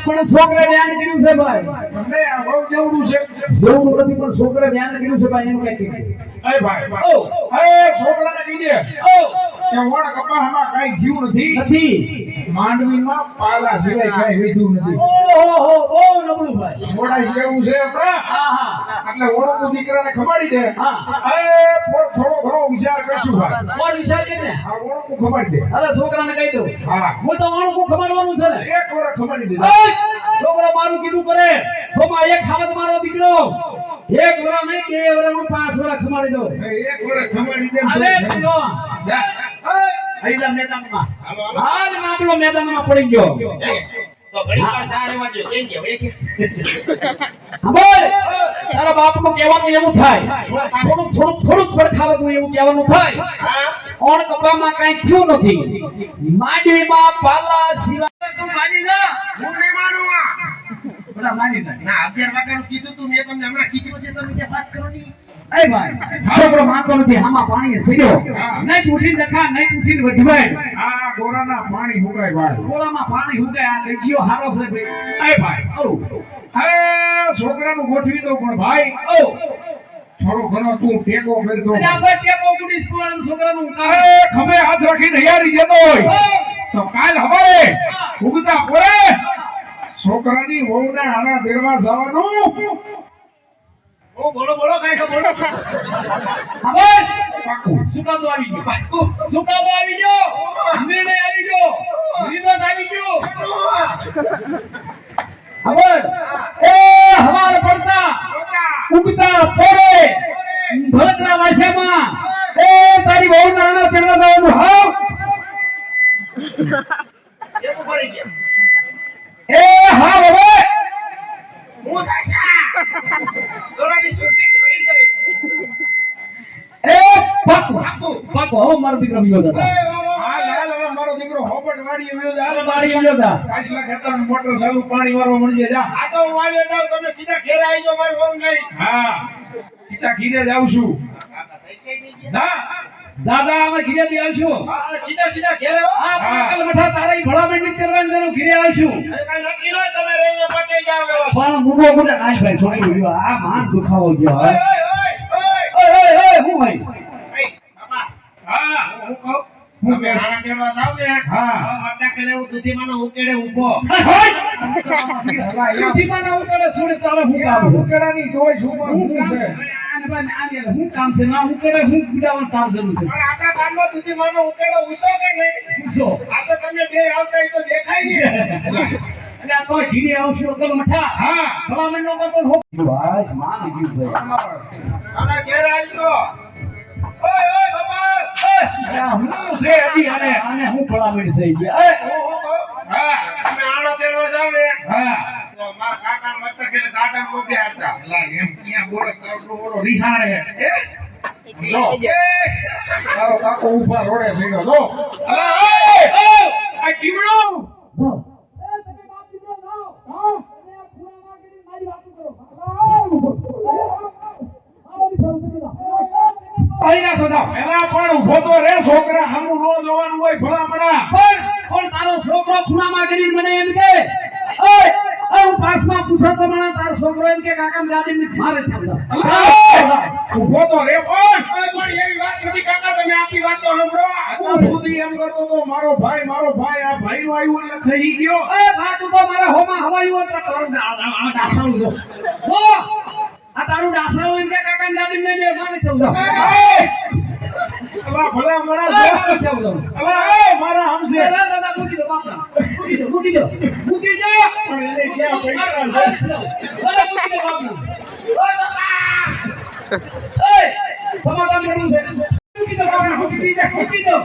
પણ છોકરા ધ્યાન કર્યું છે ભાઈ. જેવું નથી પણ છોકરા ધ્યાન કર્યું છે ભાઈ એનું કઈ ભાઈ છોકરા છોકરાને કપાહમાં કાંઈ જીવ નથી. નથી. માંડવીમાં પાલા સિવાય કઈ વીધું નથી. ઓહો બહુ નબળું ભાઈ મોડા જેવું છે આપણા? હા હા. એટલે ઓળખું દીકરાને ખબાડી દે. હા. અરે થોડો ઘણો વિચાર કરશું ભાઈ. કોણ વિચાર કે ને? આ ઓળખું ખબાડી દે. અરે છોકરાને કહી દઉં. હા. હું તો ઓળખું ખબાડવાનું છે ને. એક વાર ખમાડી દે! છોકરો મારું કીધું કરે. તો એક ખાવત મારો દીકરો. એક વરા નહીં બે વરા હું પાંચ વરા ખમાડી દઉં. એક વાર ખમાડી દે અરે હરીલા મેદાનમાં. હાલ મામલો મેદાનમાં પડી ગયો. તો ઘડી વાર સારેમાં જો કેમ કે હવે બોલ. તારા બાપનું કહેવાનું એવું થાય. થોડુંક થોડુંક થોડુંક પડખાવતું એવું કહેવાનું થાય. કોણ કપામાં કાંઈ થયું નથી. માંડવીમાં પાલા સિવાય તું માની ના હું નહીં માનું આ. બધા માની ના ના અગિયાર વાગ્યાનું કીધું તું મેં તમને હમણાં કીધું છે તમે ક્યાં વાત કરો ની એ ભાઈ છોકરો માનતો નથી આમાં પાણી સીધો. નહીં ઉઠીને નખા નહીં ઉઠીને વઢવાય આ ગોરાના પાણી મુકાય ભાઈ. ગોળામાં પાણી હુકાય આ લેજીઓ હારો છે ભાઈ. એ ભાઈ ઓ હવે છોકરાનું ગોઠવી દઉં પણ ભાઈ. ઓ થોડો ઘણો તું ટેકો કરતો આપણે ટેકો ગુડી સ્કૂલના છોકરાનું કામ. ખમે હાથ રાખીને હૈયારી જતો હોય. તો કાલ હવારે ઉગતા પોરે છોકરાની વહુના હાના દેડવા જવાનું. ઓ બોલો બોલો કાંઈ તો બોલો હવે સુકાદો આવી ગયો. સુકાદો આવી ગયો. નિર્ણય આવી ગયો. રિઝલ્ટ આવી ગયો. ખબર એ હવાર પડતા ઉગતા પોરે ભરતના વાસામાં એ તારી બહુ નાના પેલા દાવાનું હાવ. એ હા હવે હું થશે દોરાની પાકો પાકો મારો દીકરો બીજો મારો દીકરો હોબટ હાલ કાચલા મોટર ચાલુ પાણી વાળવા મળી જા. આ તો હું તમે સીધા ઘેરે આવી જાઓ મારી ફોન નહીં હા. સીધા ઘીરે છું? ના દાદા અમે ઘીરે થી આવશું. હા, હા, સીધા સીધા ઘેરે હો. આ પાકલ મઠા તારા કરવાની જરૂર ઘીરે આવશું અરે કાંઈ નક્કી ન હોય, તમે રહીને પટે જાઓ એવો. મુગો નાઈ ભાઈ છોડી ગયો આ માન દુખાવો ગયો ઓય, હવે ઓય, ઓય, ઓય. ઓય ઓય ઓય હું ભાઈ હા હું કહું, તમે રાણા દેવડા જાઓ ને, હા. તો કરે એવું દૂધીમાનો ઉકેડે ઊભો. ઉઠીમાં ઉતરે છોડી તારે હું કામ ઉકેડાની તોય શું હું હું કામ છે? છે. આને બાને આને હું કામ છે? ના ઉતરે હું ગુડાવવાનું કામ જરૂર છે. પણ આપણા ગામમાં દૂધીમાનો ઉકેડો ઉસો કે નહીં? પૂછો આ તો તમે બે આવતા તો દેખાય નહીં. અને આ તો ઘીરે આવશો અકલ મઠા. હા. ભલામણ નો કરતો બસ માન ગયું ભાઈ આના ઘેર આવજો. ઓય, ઓય, બાપા. અરે આ હું છે આને હું એ હું તમે આનો તેડવા ને, હા. મારા એટલે હાડતા. એમ ક્યાં રિહાણે હે? જો. તારો કાકો ઊભા રોડે સીધો જો. અલા એ એ આ કીમડો સદા પણ તો રે છોકરા હામું નો જોવાનું હોય ભલામણા પણ પણ તારો છોકરો ખૂણામાં કરીને મને એમ કે ઓય હું પાસમાં પૂછો તો મને તારો છોકરો એમ કે કાકા ગાડી ની મારે ચાલતા તો રે પણ. પણ એવી વાત નથી કાકા, તમે આપી વાત તો સાંભળો. સુધી એમ કરતો તો મારો ભાઈ મારો ભાઈ આ ભાઈ નું આવ્યું એટલે ખાઈ ગયો. એ બા તું તો મારા હોમાં હવાયું તો તારું આ- આ- આ જો. તારું ડાસાળું એમ કે કાકા દાદી ને મારે ચાલતા એ! ભલા મારા જો. અલા, એ, મારા હમશે દાદા દાદા મૂકી દો બાપા. મૂકી દો મૂકી દો. મૂકી દો. પણ એને ક્યાં પૈસા છે? મૂકી દો બાપા. એ સમાધાન કરવું છે. મૂકી દો બાપા મૂકી દો મૂકી દો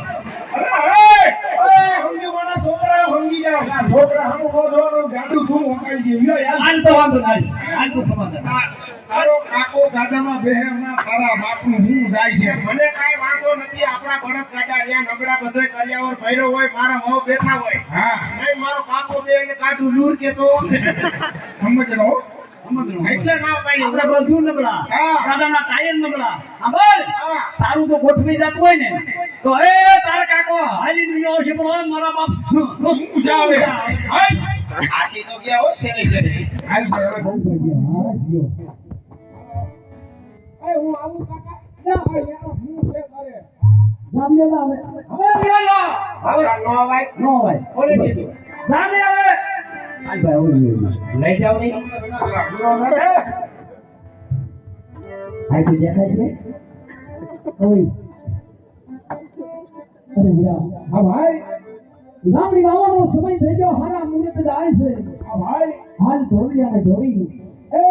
અલા, એ! એ, સમજી મારા છોકરા સમજી. આ છોકરા હામું નો જોવાનું ગાડું ધૂમ વગાડી લ્યો યાર. આન તો વાંધો નહીં આન તો સમાધાન. તારો કાકો ગાડામાં બેહે તારા બાપનું હું જાય છે. મને કાંઈ વાંધો નથી આપણા બળદ ગાડા રહ્યા નબળા બધોય કર્યાવર ભર્યો હોય મારા વહુ બેઠા હોય. હા. નહીં મારો કાકો બે એને કાઢું લૂર કે તો સમજ રહો એટલે ના પાડી. આપણે બધું નબળા. દાદાના ટાયર નબળા. હા. તારું તો ગોઠવી જતું હોય ને. તો એ તાર કાકો હાલી દુનિયા આવશે પણ મારા બાપ. તો ગયા હો શેરી શેરી હાલ ભાઈ, બહુ થઈ ગયું. હા ગયો એ, હું આવું કાકા. ના, આ હું છે તારે. જામ્યો હવે. હવે મિયાલા હવે નો અવાય? નો ભાઈ કોને કીધું? જાને હવે. આઈ ભાઈ ઓય લઈ જાવ નહીં. આઈ તો દેખાય છે? ઓય. અરે મીરા હા ભાઈ. ગામડી ગાવાનો સમય થઈ ગયો. હારા મુહૂર્ત જાય છે. હા ભાઈ. હાલ ધોરી અને ધોરી. એ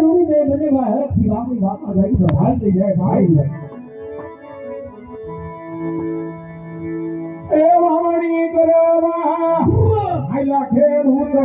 રૂડી બે મને ભાઈ હરખથી ગામડી વાતમાં જઈ તો હાલ થઈ જાય ભાઈ. એ વાવણી કરવા આયલા ખેર હું તો